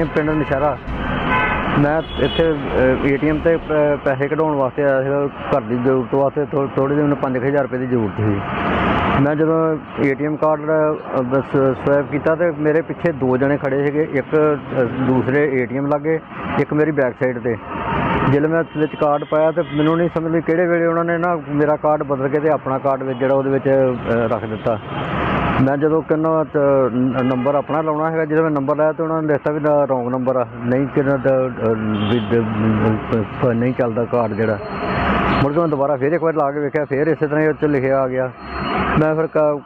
ਥਾਣੀ ਪਿੰਡ ਨਸ਼ਹਿਰਾ ਮੈਂ ਇੱਥੇ ਏਟੀਐਮ ਤੇ ਪ- ਪੈਸੇ ਕਢਾਉਣ ਵਾਸਤੇ ਆਇਆ ਸੀਗਾ ਘਰ ਦੀ ਜ਼ਰੂਰਤ ਵਾਸਤੇ ਥੋੜੀ ਜਿਹੀ ਮੈਨੂੰ 5000 ਰੁਪਏ ਦੀ ਜ਼ਰੂਰਤ ਸੀ। ਮੈਂ ਜਦੋਂ ਏਟੀਐਮ ਕਾਰਡ ਅ, ਬਸ ਸਵੈਪ ਕੀਤਾ ਤੇ ਮੇਰੇ ਪਿੱਛੇ ਦੋ ਜਣੇ ਖੜੇ ਸੀਗੇ ਇੱਕ ਅ, ਦੂਸਰੇ ਏਟੀਐਮ ਲੱਗੇ ਇੱਕ ਮੇਰੀ ਬੈਕ ਸਾਈਡ ਤੇ। ਜਦੋਂ ਮੈਂ ਵਿੱਚ ਕਾਰਡ ਪਾਇਆ ਤੇ ਮੈਨੂੰ ਨਹੀਂ ਸਮਝ ਲਈ ਕਿਹੜੇ ਵੇਲੇ ਉਹਨਾਂ ਨੇ ਨਾ ਮੇਰਾ ਕਾਰਡ ਬਦਲ ਕੇ ਤੇ ਆਪਣਾ ਕਾਰਡ ਵਿੱਚ ਜਿਹੜਾ ਉਹਦੇ ਵਿੱਚ ਰੱਖ ਦਿੱਤਾ। ਮੈਂ ਜਦੋਂ ਕਹਿੰਦਾ ਨੰਬਰ ਆਪਣਾ ਲਾਉਣਾ ਹੈਗਾ, ਜਦੋਂ ਮੈਂ ਨੰਬਰ ਲਾਇਆ ਤਾਂ ਉਹਨਾਂ ਨੇ ਦੱਸਿਆ ਵੀ ਰੋਂਗ ਨੰਬਰ ਆ। ਨਹੀਂ ਕਿਹਨਾਂ ਦਾ ਵੀ ਨਹੀਂ ਚੱਲਦਾ ਕਾਰਡ ਜਿਹੜਾ। ਮੁੜ ਕੇ ਮੈਂ ਦੁਬਾਰਾ ਫੇਰ ਇੱਕ ਵਾਰ ਲਾ ਕੇ ਵੇਖਿਆ, ਫੇਰ ਇਸੇ ਤਰ੍ਹਾਂ ਹੀ ਉਹ 'ਚ ਲਿਖਿਆ ਆ ਗਿਆ। ਮੈਂ ਫਿਰ ਕ-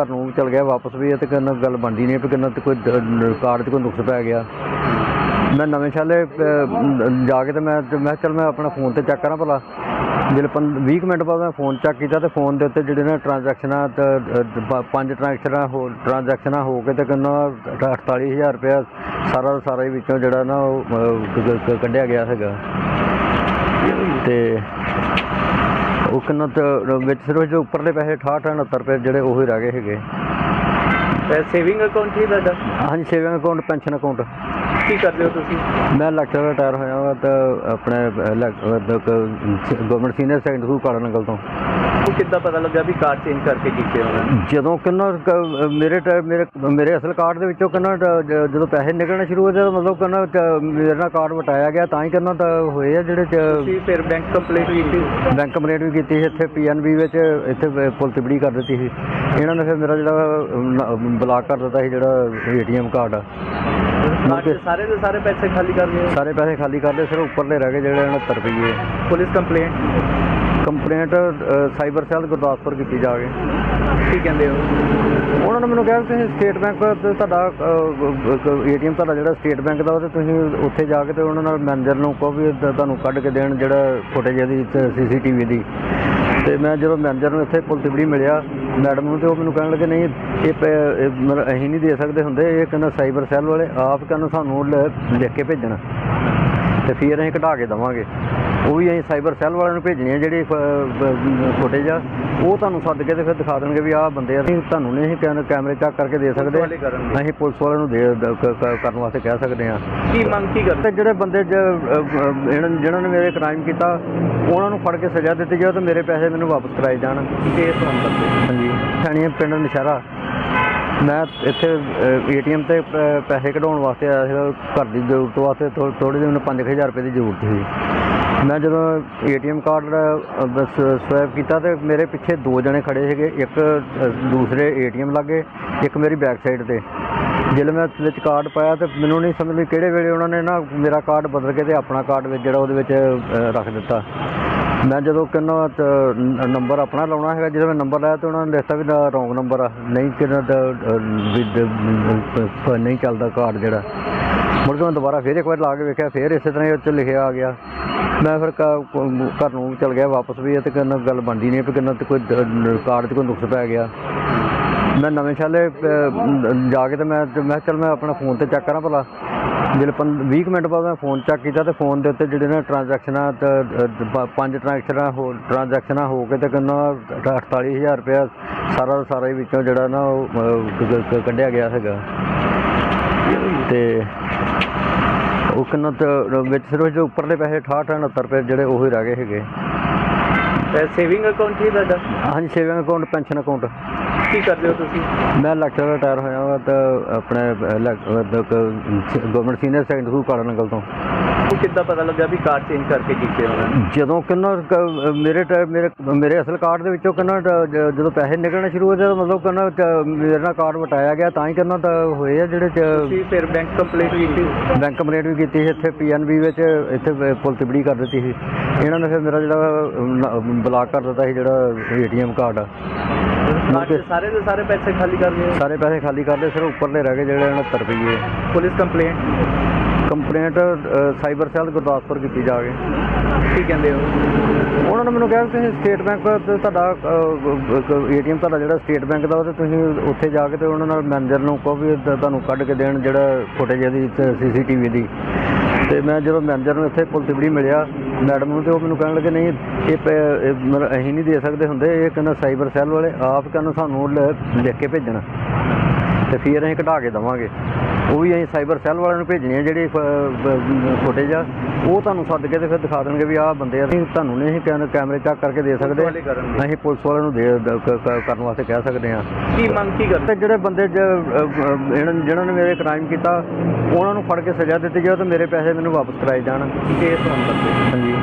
ਘਰ ਨੂੰ ਚਲ ਗਿਆ ਵਾਪਸ ਵੀ, ਇਹ ਤੇ ਕਿੰਨਾ ਗੱਲ ਬਣਦੀ ਨਹੀਂ, ਵੀ ਕਿੰਨਾ ਤੇ ਕੋਈ ਕਾਰਡ 'ਚ ਕੋਈ ਨੁਕਸ ਪੈ ਗਿਆ। ਮੈਂ ਨਵੇਂ ਸ਼ਾਲੇ ਜਾ ਕੇ ਤੇ ਮੈਂ ਤੇ ਮੈਂ ਚਲ ਮੈਂ ਆਪਣਾ ਫੋਨ ਤੇ ਚੈੱਕ ਕਰਾਂ ਭਲਾ। ਜਿਹੜੇ 20 ਕੁ ਮਿੰਟ ਬਾਅਦ ਮੈਂ ਫੋਨ ਚੈੱਕ ਕੀਤਾ ਤੇ ਫੋਨ ਦੇ ਉੱਤੇ ਜਿਹੜੇ ਨੇ ਟ੍ਰਾਂਜੈਕਸ਼ਨਾਂ ਪੰਜ ਟ੍ਰਾਂਜੈਕਸ਼ਨਾਂ ਹੋ ਟ੍ਰਾਂਜੈਕਸ਼ਨਾਂ ਹੋ ਕੇ ਤੇ ਕਿੰਨਾ 48000 ਰੁਪਇਆ ਸਾਰਾ ਦਾ ਸਾਰਾ ਹੀ ਵਿੱਚੋਂ ਜਿਹੜਾ ਨਾ ਉਹ ਕੱਢਿਆ ਗਿਆ ਹੈਗਾ ਤੇ ਉਹ ਕਿੰਨਾ ਤੇ ਵਿੱਚ ਸਿਰਫ ਜੋ ਉੱਪਰਲੇ ਪੈਸੇ 68 69 ਰੁਪਏ ਜਿਹੜੇ ਉਹ ਹੀ ਰਹਿ ਗਏ ਹੈਗੇ ਸੇਵਿੰਗ ਅਕਾਊਂਟ ਹੀ ਤੁਹਾਡਾ? ਹਾਂਜੀ ਸੇਵਿੰਗ ਅਕਾਊਂਟ ਪੈਨਸ਼ਨ ਅਕਾਊਂਟ ਕੀ ਕਰਦੇ ਹੋ ਤੁਸੀਂ? ਮੈਂ ਲੈਕਚਰ ਰਿਟਾਇਰ ਹੋਇਆ ਹਾਂ ਤਾਂ ਆਪਣੇ ਗਵਰਨਮੈਂਟ ਸੀਨੀਅਰ ਸੈਕੰਡਰੀ ਸਕੂਲ ਕਾੜਾ ਨੰਗਲ ਤੋਂ। ਉਹ ਕਿੱਦਾਂ ਪਤਾ ਲੱਗਾ ਵੀ ਕਾਰਡ ਚੇਂਜ ਕਰਕੇ ਕੀਤੇ ਹੋਣਾ ਜਦੋਂ ਕਿੰਨਾ ਕ- ਮੇਰੇ ਟ- ਮੇਰੇ ਮੇਰੇ ਅਸਲ ਕਾਰਡ ਦੇ ਵਿੱਚੋਂ ਕਿੰਨਾ ਟ- ਜ- ਜਦੋਂ ਪੈਸੇ ਨਿਕਲਣੇ ਸ਼ੁਰੂ ਹੋਏ ਤਾਂ ਮਤਲਬ ਕਿੰਨਾ ਟ- ਮੇਰੇ ਨਾਲ ਕਾਰਡ ਵਟਾਇਆ ਗਿਆ ਤਾਂ ਹੀ ਕਿੰਨਾ ਤਾਂ ਹੋਏ ਆ ਜਿਹੜੇ ਚ- ਤੁਸੀਂ ਫਿਰ ਬੈਂਕ ਕੰਪਲੀਟ ਕੀਤੀ? ਬੈਂਕ ਕੰਪਲੇਂਟ ਵੀ ਕੀਤੀ ਸੀ ਇੱਥੇ ਪੀਐਨਬੀ ਵਿੱਚ ਇੱਥੇ ਬ- ਪੁਲ ਤਿਬੜੀ ਕਰ ਦਿੱਤੀ ਸੀ। ਇਹਨਾਂ ਨੇ ਫਿਰ ਮੇਰਾ ਜਿਹੜਾ ਬਲਾਕ ਕਰ ਦਿੱਤਾ ਸੀ ਜਿਹੜਾ ਏਟੀਐਮ ਕਾਰਡ ਆ ਸਾਰੇ ਦੇ ਸਾਰੇ ਪੈਸੇ ਖਾਲੀ ਕਰ ਦਿਓ ਸਾਰੇ ਪੈਸੇ ਖਾਲੀ ਕਰਦੇ ਸਿਰਫ ਉੱਪਰਲੇ ਰਹਿ ਗਏ ਜਿਹੜੇ 69 ਰੁਪਏ police complaint? Complaint cyber cell Gurdaspur ਕੀਤੀ ਜਾਵੇ। ਕੀ ਕਹਿੰਦੇ ਹੋ? ਉਹਨਾਂ ਨੇ ਮੈਨੂੰ ਕਿਹਾ ਤੁਸੀਂ ਸਟੇਟ ਬੈਂਕ ਤੁਹਾਡਾ ਏਟੀਐਮ ਤੁਹਾਡਾ ਜਿਹੜਾ ਸਟੇਟ ਬੈਂਕ ਦਾ ਉਹ ਤੇ ਤੁਸੀਂ ਉੱਥੇ ਜਾ ਕੇ ਤੇ ਉਹਨਾਂ ਨਾਲ ਮੈਨੇਜਰ ਨੂੰ ਕਹੋ ਵੀ ਤੁਹਾਨੂੰ ਕੱਢ ਕੇ ਦੇਣ ਜਿਹੜਾ ਫੁਟੇਜ ਇਹਦੀ ਸੀਸੀਟੀਵੀ ਦੀ। ਤੇ ਮੈਂ ਜਦੋਂ ਮੈਨੇਜਰ ਨੂੰ ਇੱਥੇ ਪੁਲ ਤਿਬੜੀ ਮਿਲਿਆ ਮੈਡਮ ਨੂੰ ਤੇ ਉਹ ਮੈਨੂੰ ਕਹਿਣ ਲੱਗੇ, ਨਹੀਂ, ਇਹ ਪ- ਮਤਲਬ ਅਸੀਂ ਨਹੀਂ ਦੇ ਸਕਦੇ ਹੁੰਦੇ, ਇਹ ਕਹਿੰਦਾ ਸਾਈਬਰ ਸੈੱਲ ਵਾਲੇ, ਆਪ ਕਹਿੰਦਾ ਸਾਨੂੰ ਲ- ਲਿਖ ਕੇ ਭੇਜਣ। ਤੇ ਫਿਰ ਅਸੀਂ ਘਟਾ ਕੇ ਦਵਾਂਗੇ। ਉਹ ਵੀ ਅਸੀਂ ਸਾਈਬਰ ਸੈੱਲ ਵਾਲਿਆਂ ਨੂੰ ਭੇਜਣੀ ਹੈ ਜਿਹੜੀ ਫੁਟੇਜ ਆ। ਉਹ ਤੁਹਾਨੂੰ ਸੱਦ ਕੇ ਤੇ ਫਿਰ ਦਿਖਾ ਦੇਣਗੇ ਵੀ ਆਹ ਬੰਦੇ ਆ। ਅਸੀਂ ਤੁਹਾਨੂੰ ਨਹੀਂ ਅਸੀਂ ਕੈਮ- ਕੈਮਰੇ ਚੈੱਕ ਕਰਕੇ ਦੇ ਸਕਦੇ। ਅਸੀਂ ਪੁਲਿਸ ਵਾਲਿਆਂ ਨੂੰ ਦੇ ਕਰਨ ਵਾਸਤੇ ਕਹਿ ਸਕਦੇ ਹਾਂ ਕੀ ਮੰਗ ਕੀ ਕਰਦੇ? ਤੇ ਜਿਹੜੇ ਬੰਦੇ ਜਿਹਨਾਂ ਨੇ ਮੇਰੇ ਕ੍ਰਾਈਮ ਕੀਤਾ ਉਹਨਾਂ ਨੂੰ ਫੜ ਕੇ ਸਜ਼ਾ ਦਿੱਤੀ ਜਾਵੇ ਤੇ ਮੇਰੇ ਪੈਸੇ ਮੈਨੂੰ ਵਾਪਸ ਕਰਾਏ ਜਾਣ। ਕੇਸ ਨੰਬਰ ਹਾਂਜੀ। ਥਾਣੀ ਪਿੰਡ ਨਸ਼ਹਿਰਾ। ਮੈਂ ਇੱਥੇ ਏਟੀਐਮ ਤੇ ਪ- ਪੈਸੇ ਕਢਾਉਣ ਵਾਸਤੇ ਆਇਆ ਸੀਗਾ ਘਰ ਦੀ ਜ਼ਰੂਰਤ ਵਾਸਤੇ ਥੋੜੀ ਜਿਹੀ ਮੈਨੂੰ 5000 ਰੁਪਏ ਦੀ ਜ਼ਰੂਰਤ ਸੀ। ਮੈਂ ਜਦੋਂ ਏਟੀਐਮ ਕਾਰਡ ਅ, ਬਸ ਸਵੈਪ ਕੀਤਾ ਤੇ ਮੇਰੇ ਪਿੱਛੇ ਦੋ ਜਣੇ ਖੜੇ ਸੀਗੇ ਇੱਕ ਅ, ਦੂਸਰੇ ਏਟੀਐਮ ਲੱਗੇ ਇੱਕ ਮੇਰੀ ਬੈਕ ਸਾਈਡ ਤੇ। ਜਦੋਂ ਮੈਂ ਵਿੱਚ ਕਾਰਡ ਪਾਇਆ ਤੇ ਮੈਨੂੰ ਨਹੀਂ ਸਮਝ ਲਈ ਕਿਹੜੇ ਵੇਲੇ ਉਹਨਾਂ ਨੇ ਨਾ ਮੇਰਾ ਕਾਰਡ ਬਦਲ ਕੇ ਤੇ ਆਪਣਾ ਕਾਰਡ ਵਿੱਚ ਜਿਹੜਾ ਉਹਦੇ ਵਿੱਚ ਰੱਖ ਦਿੱਤਾ। ਮੈਂ ਜਦੋਂ ਕਹਿੰਦਾ ਨੰਬਰ ਆਪਣਾ ਲਾਉਣਾ ਹੈਗਾ, ਜਦੋਂ ਮੈਂ ਨੰਬਰ ਲਾਇਆ ਤਾਂ ਉਹਨਾਂ ਨੇ ਦੱਸਿਆ ਵੀ ਰੋਂਗ ਨੰਬਰ ਆ, ਨਹੀਂ ਕਿੰਨਾ ਦਾ ਵੀ ਨਹੀਂ ਚੱਲਦਾ ਕਾਰਡ ਜਿਹੜਾ। ਮੁੜ ਕੇ ਮੈਂ ਦੁਬਾਰਾ ਫੇਰ ਇੱਕ ਵਾਰ ਲਾ ਕੇ ਵੇਖਿਆ, ਫੇਰ ਇਸੇ ਤਰ੍ਹਾਂ ਹੀ ਉਹ 'ਚ ਲਿਖਿਆ ਆ ਗਿਆ। ਮੈਂ ਫਿਰ ਘਰ ਨੂੰ ਚਲ ਗਿਆ ਵਾਪਸ ਵੀ, ਇਹ ਤੇ ਕਿੰਨਾ ਗੱਲ ਬਣਦੀ ਨਹੀਂ ਵੀ ਕਿੰਨਾ ਤੇ ਕੋਈ ਕਾਰਡ 'ਚ ਕੋਈ ਨੁਕਸ ਪੈ ਗਿਆ। ਮੈਂ ਨਵੇਂ ਸ਼ਾਲੇ ਜਾ ਕੇ ਤੇ ਮੈਂ ਮੈਂ ਚਲ ਮੈਂ ਆਪਣਾ ਫੋਨ ਤੇ ਚੈੱਕ ਕਰਾਂ ਭਲਾ। ਜਿਹੜੇ 20 ਕੁ ਮਿੰਟ ਬਾਅਦ ਮੈਂ ਫੋਨ ਚੈੱਕ ਕੀਤਾ ਤੇ ਫੋਨ ਦੇ ਉੱਤੇ ਜਿਹੜੇ ਨੇ ਟ੍ਰਾਂਜੈਕਸ਼ਨਾਂ ਪੰਜ ਟ੍ਰਾਂਜੈਕਸ਼ਨਾਂ ਹੋ ਟ੍ਰਾਂਜੈਕਸ਼ਨਾਂ ਹੋ ਕੇ ਤੇ ਕਿੰਨਾ 48000 ਰੁਪਇਆ ਸਾਰਾ ਦਾ ਸਾਰਾ ਹੀ ਵਿੱਚੋਂ ਜਿਹੜਾ ਨਾ ਉਹ ਕੱਢਿਆ ਗਿਆ ਹੈਗਾ। ਤੇ ਉਹ ਕਿੰਨਾ ਤੇ ਵਿੱਚ ਸਿਰਫ ਜੋ ਉੱਪਰਲੇ ਪੈਸੇ 68 69 ਰੁਪਏ ਜਿਹੜੇ ਉਹ ਹੀ ਰਹਿ ਗਏ ਹੈਗੇ। ਸੇਵਿੰਗ ਅਕਾਊਂਟ ਹੀ ਤੁਹਾਡਾ? ਹਾਂਜੀ ਸੇਵਿੰਗ ਅਕਾਊਂਟ ਪੈਨਸ਼ਨ ਅਕਾਊਂਟ ਕੀ ਕਰਦੇ ਹੋ ਤੁਸੀਂ? ਮੈਂ ਲੈਕਚਰ ਰਿਟਾਇਰ ਹੋਇਆ ਹਾਂ ਤਾਂ ਆਪਣੇ ਗਵਰਨਮੈਂਟ ਸੀਨੀਅਰ ਸੈਕੰਡਰੀ ਸਕੂਲ ਕਾੜਾ ਨੰਗਲ ਤੋਂ। ਉਹ ਕਿੱਦਾਂ ਪਤਾ ਲੱਗਾ ਵੀ ਕਾਰਡ ਚੇਂਜ ਕਰਕੇ ਕੀਤੇ ਹੋਣਾ? ਜਦੋਂ ਕਿੰਨਾ ਕ- ਮੇਰੇ ਟ- ਮੇਰੇ ਮੇਰੇ ਅਸਲ ਕਾਰਡ ਦੇ ਵਿੱਚੋਂ ਕਿੰਨਾ ਟ- ਜ- ਜਦੋਂ ਪੈਸੇ ਨਿਕਲਣੇ ਸ਼ੁਰੂ ਹੋਏ ਤਾਂ ਮਤਲਬ ਕਿੰਨਾ ਟ- ਮੇਰੇ ਨਾਲ ਕਾਰਡ ਵਟਾਇਆ ਗਿਆ ਤਾਂ ਹੀ ਕਿੰਨਾ ਤਾਂ ਹੋਏ ਆ ਜਿਹੜੇ ਚ ਤੁਸੀਂ ਫਿਰ ਬੈਂਕ ਕੰਪਲੀਟ ਕੀਤੀ? ਬੈਂਕ ਕੰਪਲੇਂਟ ਵੀ ਕੀਤੀ ਸੀ ਇੱਥੇ ਪੀਐਨਬੀ ਵਿੱਚ ਇੱਥੇ ਬ- ਪੁਲ ਤਿਬੜੀ ਕਰ ਦਿੱਤੀ ਸੀ। ਇਹਨਾਂ ਨੇ ਫਿਰ ਮੇਰਾ ਜਿਹੜਾ ਬਲਾਕ ਕਰ ਦਿੱਤਾ ਸੀ ਜਿਹੜਾ ਏਟੀਐਮ ਕਾਰਡ ਆ ਸਾਰੇ ਦੇ ਸਾਰੇ ਪੈਸੇ ਖਾਲੀ ਕਰ ਦਿਓ ਸਾਰੇ ਪੈਸੇ ਖਾਲੀ ਕਰਦੇ ਸਿਰਫ ਉੱਪਰਲੇ ਰਹਿ ਗਏ ਜਿਹੜੇ 69 ਰੁਪਏ police complaint? Complaint cyber cell Gurdaspur ਕੀਤੀ ਜਾਵੇ। ਕੀ ਕਹਿੰਦੇ ਹੋ? ਉਹਨਾਂ ਨੇ ਮੈਨੂੰ ਕਿਹਾ ਵੀ ਤੁਸੀਂ ਸਟੇਟ ਬੈਂਕ ਤੁਹਾਡਾ ਏਟੀਐਮ ਤੁਹਾਡਾ ਜਿਹੜਾ ਸਟੇਟ ਬੈਂਕ ਦਾ ਉਹ ਤੁਸੀਂ ਉੱਥੇ ਜਾ ਕੇ ਤੇ ਉਹਨਾਂ ਨਾਲ ਮੈਨੇਜਰ ਨੂੰ ਕਹੋ ਵੀ ਤੁਹਾਨੂੰ ਕੱਢ ਕੇ ਦੇਣ ਜਿਹੜਾ ਫੁਟੇਜ ਇਹਦੀ ਸੀਸੀਟੀਵੀ ਦੀ। ਤੇ ਮੈਂ ਜਦੋਂ ਮੈਨੇਜਰ ਨੂੰ ਇੱਥੇ ਪੁਲ ਤਿਬੜੀ ਮਿਲਿਆ ਮੈਡਮ ਨੂੰ ਤੇ ਉਹ ਮੈਨੂੰ ਕਹਿਣ ਲੱਗੇ, ਨਹੀਂ, ਇਹ ਪ- ਅਸੀਂ ਨਹੀਂ ਦੇ ਸਕਦੇ ਹੁੰਦੇ, ਇਹ ਕਹਿੰਦਾ ਸਾਈਬਰ ਸੈੱਲ ਵਾਲੇ, ਆਪ ਕਹਿੰਦਾ ਸਾਨੂੰ ਲ- ਲਿਖ ਕੇ ਭੇਜਣਾ। ਤੇ ਫਿਰ ਅਸੀਂ ਕਢਾ ਕੇ ਦਵਾਂਗੇ। ਉਹ ਵੀ ਅਸੀਂ ਸਾਈਬਰ ਸੈੱਲ ਵਾਲਿਆਂ ਨੂੰ ਭੇਜਣੀ ਆ ਜਿਹੜੀ ਫੁਟੇਜ ਆ। ਉਹ ਤੁਹਾਨੂੰ ਸੱਦ ਕੇ ਤੇ ਫਿਰ ਦਿਖਾ ਦੇਣਗੇ ਵੀ ਆਹ ਬੰਦੇ ਅਸੀਂ ਤੁਹਾਨੂੰ ਨਹੀਂ ਅਸੀਂ ਕੈਮ- ਕੈਮਰੇ ਚੈੱਕ ਕਰਕੇ ਦੇ ਸਕਦੇ। ਅਸੀਂ ਪੁਲਿਸ ਵਾਲਿਆਂ ਨੂੰ ਦੇ ਕਰਨ ਵਾਸਤੇ ਕਹਿ ਸਕਦੇ ਹਾਂ। ਕੀ ਮੰਗ ਕੀ ਕਰਦੇ? ਜਿਹੜੇ ਬੰਦੇ ਜ- ਅ, ਅ, ਇਹਨਾਂ ਜਿਨ੍ਹਾਂ ਨੇ ਮੇਰੇ ਕ੍ਰਾਈਮ ਕੀਤਾ ਉਹਨਾਂ ਨੂੰ ਫੜ ਕੇ ਸਜ਼ਾ ਦਿੱਤੀ ਜਾਵੇ ਤੇ ਮੇਰੇ ਪੈਸੇ ਮੈਨੂੰ ਵਾਪਸ ਕਰਾਏ ਜਾਣ। ਕੇਸ ਹੋਣ ਹਾਂਜੀ।